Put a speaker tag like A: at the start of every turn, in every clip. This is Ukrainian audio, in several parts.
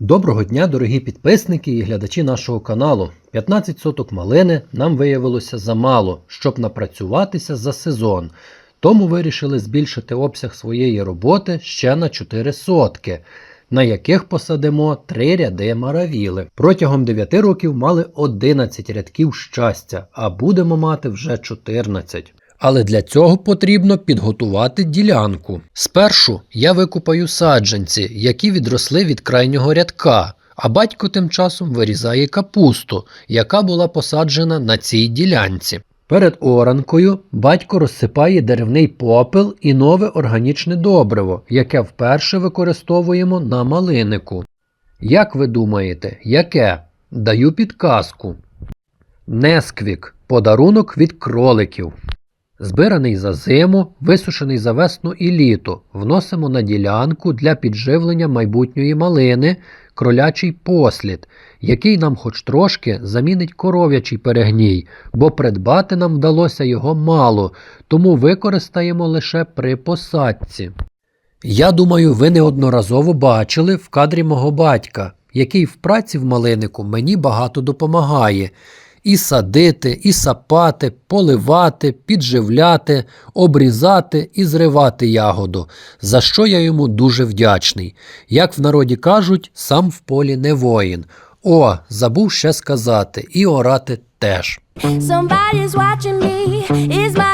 A: Доброго дня, дорогі підписники і глядачі нашого каналу. 15 соток малини нам виявилося замало, щоб напрацюватися за сезон. Тому вирішили збільшити обсяг своєї роботи ще на 4 сотки, на яких посадимо 3 ряди маравіли. Протягом 9 років мали 11 рядків щастя, а будемо мати вже 14. Але для цього потрібно підготувати ділянку. Спершу я викупаю саджанці, які відросли від крайнього рядка, а батько тим часом вирізає капусту, яка була посаджена на цій ділянці. Перед оранкою батько розсипає деревний попел і нове органічне добриво, яке вперше використовуємо на малинику. Як ви думаєте, яке? Даю підказку. Несквік подарунок від кроликів. Збираний за зиму, висушений за весну і літо, вносимо на ділянку для підживлення майбутньої малини кролячий послід, який нам хоч трошки замінить коров'ячий перегній, бо придбати нам вдалося його мало, тому використаємо лише при посадці. Я думаю, ви неодноразово бачили в кадрі мого батька, який в праці в малинику мені багато допомагає і садити, і сапати, поливати, підживляти, обрізати і зривати ягоду, за що я йому дуже вдячний. Як в народі кажуть, сам в полі не воїн. О, забув ще сказати, і орати теж.
B: Somebody's watching me. Is my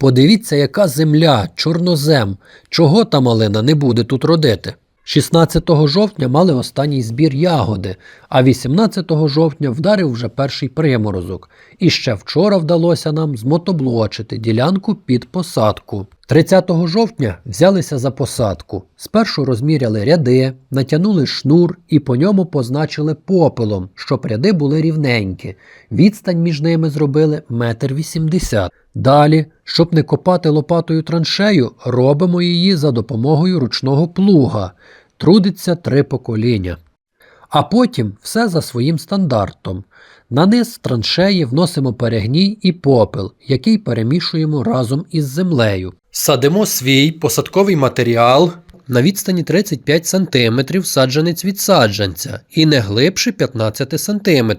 A: Подивіться, яка земля, чорнозем, чого та малина не буде тут родити. 16 жовтня мали останній збір ягоди, а 18 жовтня вдарив вже перший приморозок. І ще вчора вдалося нам змотоблочити ділянку під посадку. 30 жовтня взялися за посадку. Спершу розміряли ряди, натягнули шнур і по ньому позначили попелом, щоб ряди були рівненькі. Відстань між ними зробили метр вісімдесят. Далі, щоб не копати лопатою траншею, робимо її за допомогою ручного плуга. Трудиться три покоління. А потім все за своїм стандартом. На низ траншеї вносимо перегній і попел, який перемішуємо разом із землею. Садимо свій посадковий матеріал на відстані 35 см саджанець від саджанця і не глибше 15 см.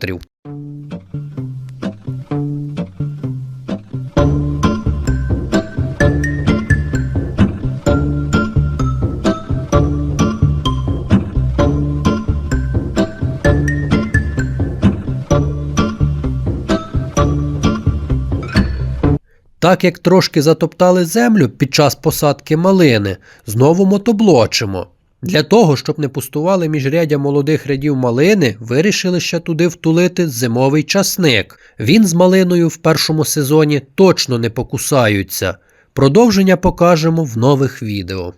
A: Так як трошки затоптали землю під час посадки малини, знову мотоблочимо. Для того, щоб не пустували міжрядя молодих рядів малини, вирішили ще туди втулити зимовий часник. Він з малиною в першому сезоні точно не покусаються. Продовження покажемо в нових відео.